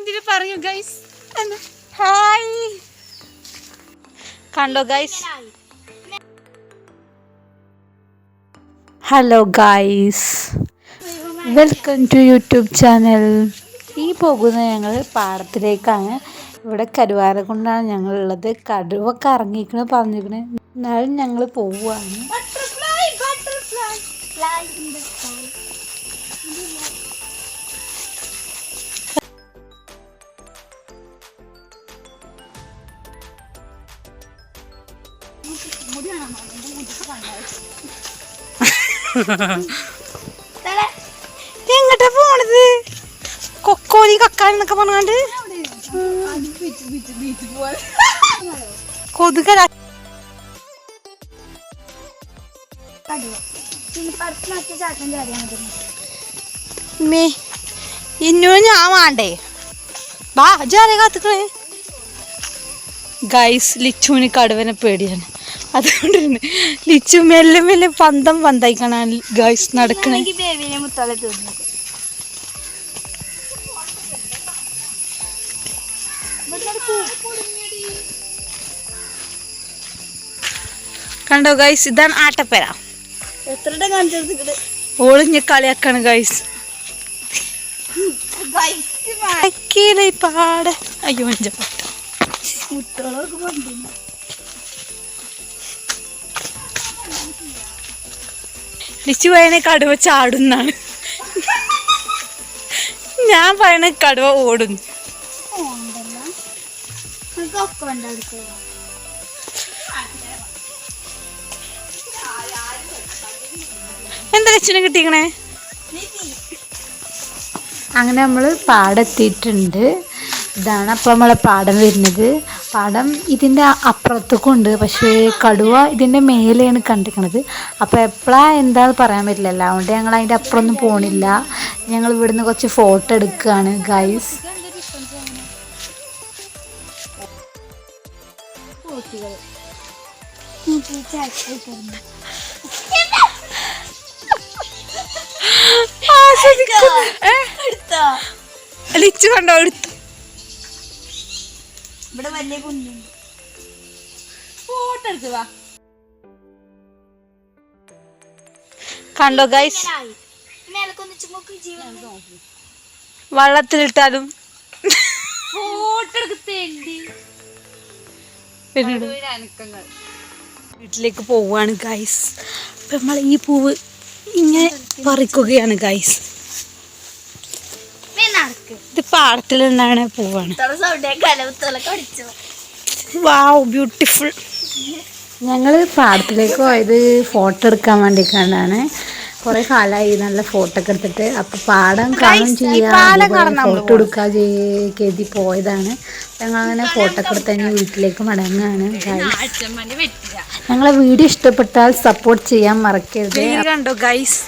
കമന്റിൽ പറയൂ guys hi കണ്ടോ guys hello guys welcome to YouTube channel ഈ പോകുന്ന ഞങ്ങൾ പാടത്തിലേക്കാണ്. ഇവിടെ കരുവാര കൊണ്ടാണ് ഞങ്ങളുള്ളത് കടുവൊക്കെ ഇറങ്ങിക്കണ് പറഞ്ഞിരിക്കണേ എന്നാലും ഞങ്ങൾ പോവുകയാണ്. എങ്ങട്ടാ പോണത്? കൊക്കോലി കക്കാനൊക്കെ പറഞ്ഞാണ്ട്? കൊതുക ഇന്നു ഞാൻ വേണ്ടേ. വാ ജാരെ കാത്തുക്കളേ. ഗൈസ് ലിച്ചുവിന് കടുവനെ പേടിയാണ്. അതുകൊണ്ട് തന്നെ ലിച്ചു മെല്ലെ മെല്ലെ പന്തം ഗൈസ് നടക്കണേ. എനിക്ക് ബേബിനെ മുത്തോളെ തോന്നി കണ്ടോ ഗൈസ് ഇതാണ് ആട്ടപ്പര. ഓളിഞ്ഞ കളിയാക്കാണ് ഗൈസ് പാടെ. അയ്യോ മുത്തോളൊക്കെ ലിച്ചു പറയണ കടുവ ചാടുന്നാണ്. ഞാൻ പറയണ കടുവ അടുത്ത് എന്താ ലച്ചുനെ കിട്ടിക്കണേ അങ്ങനെ നമ്മൾ പാടെത്തിയിട്ടുണ്ട്. ഇതാണ് അപ്പോൾ നമ്മളെ പാടം വരുന്നത്. പാടം ഇതിന്റെ അപ്പുറത്തേക്കും ഉണ്ട് പക്ഷേ കടുവ ഇതിന്റെ മേലെയാണ് കണ്ടിരിക്കണത്. അപ്പോൾ എപ്പോഴാണ് എന്താണെന്ന് പറയാൻ പറ്റില്ലല്ലോ അതുകൊണ്ട് ഞങ്ങൾ അതിന്റെ അപ്പുറമൊന്നും പോണില്ല. ഞങ്ങൾ ഇവിടുന്ന് കുറച്ച് ഫോട്ടോ എടുക്കുകയാണ് ഗൈസ് ലിച്ചു കണ്ടോ? ഇവിടെ വലിയ കുഞ്ഞുണ്ട്. ഫോട്ടോ എടുത്ത് വാ. കണ്ടോ ഗൈസ് വള്ളത്തിലിട്ടാലും. വീട്ടിലേക്ക് പോവുകയാണ് ഗൈസ് അപ്പം നമ്മൾ ഈ പൂവ് ഇങ്ങനെ പറിക്കുകയാണ് ഗൈസ് ഇത് പൂവാണ്. ഇത്ര സൗണ്ടേ കലവത്തോലൊക്കെ വാവ് ബ്യൂട്ടിഫുൾ ഞങ്ങൾ പാടത്തിലേക്ക് പോയത് ഫോട്ടോ എടുക്കാൻ വേണ്ടി കണ്ടാണ് കുറേ കാലമായി നല്ല ഫോട്ടോ ഒക്കെ എടുത്തിട്ട്. അപ്പൊ പാടം കാണും ചെയ്യാം. ഫോട്ടോ എടുക്കാൻ കരുതി പോയതാണ്. ഞങ്ങൾ അങ്ങനെ ഫോട്ടോ ഒക്കെ എടുത്ത് വീട്ടിലേക്ക് മടങ്ങാണ്. ഞങ്ങളെ വീഡിയോ ഇഷ്ടപ്പെട്ടാൽ സപ്പോർട്ട് ചെയ്യാൻ മറക്കരുത്. കണ്ടോ ഗൈസ്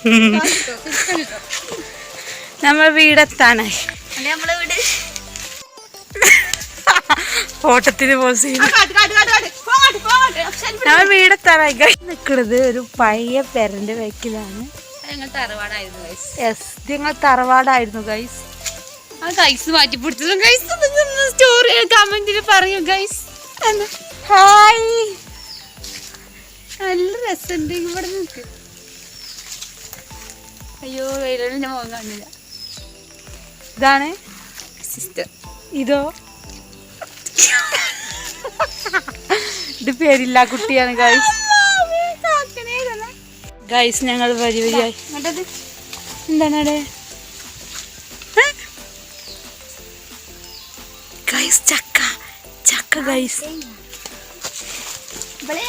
നമ്മൾ വീടെത്താനായി നമ്മളെ വീട്. ഓട്ടത്തിന് പോസ് നമ്മൾ വീടെത്താനായി ഗൈസ് നിൽക്കുന്നത് ഒരു പഴയ പെരന്റെ വെക്കിലാണ് ഞങ്ങൾ തറവാടായിരുന്നു ഗൈസ് ആ ഗൈസ് മാറ്റി പിടിച്ചത്. ഗൈസ് സ്റ്റോറി കമന്റിൽ പറയൂ ഗൈസ് ഹായ് നല്ല രസമുണ്ട് ഇവിടെ നിൽക്ക് അയ്യോ വെയിലും ഞാൻ മുഖം കാണില്ല. ഇതാണ് സിസ്റ്റർ. ഇതോ? ഇത് പേരില്ല കുട്ടിയാണ് ഗൈസ് ഗൈസ് ഞങ്ങൾ വരി വരിയായി എന്താണ് ഗൈസ് ചക്ക. ചക്ക ഗൈസ് ഇവിടെ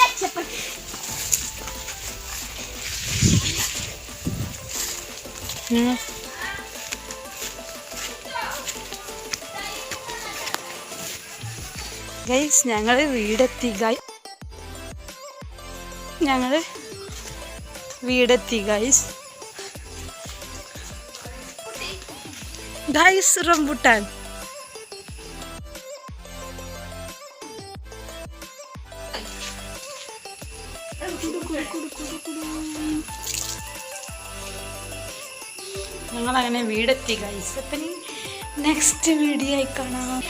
ഗൈസ് ഞങ്ങൾ വീടെത്തി ഗൈ ഞങ്ങൾ വീടെത്തി ഗൈസ് ഗൈസ് റംബുട്ടാൻ. ഞങ്ങൾ അങ്ങനെ വീടെത്തി ഗൈസ് അപ്പം നെക്സ്റ്റ് വീഡിയോ ആയി കാണാം.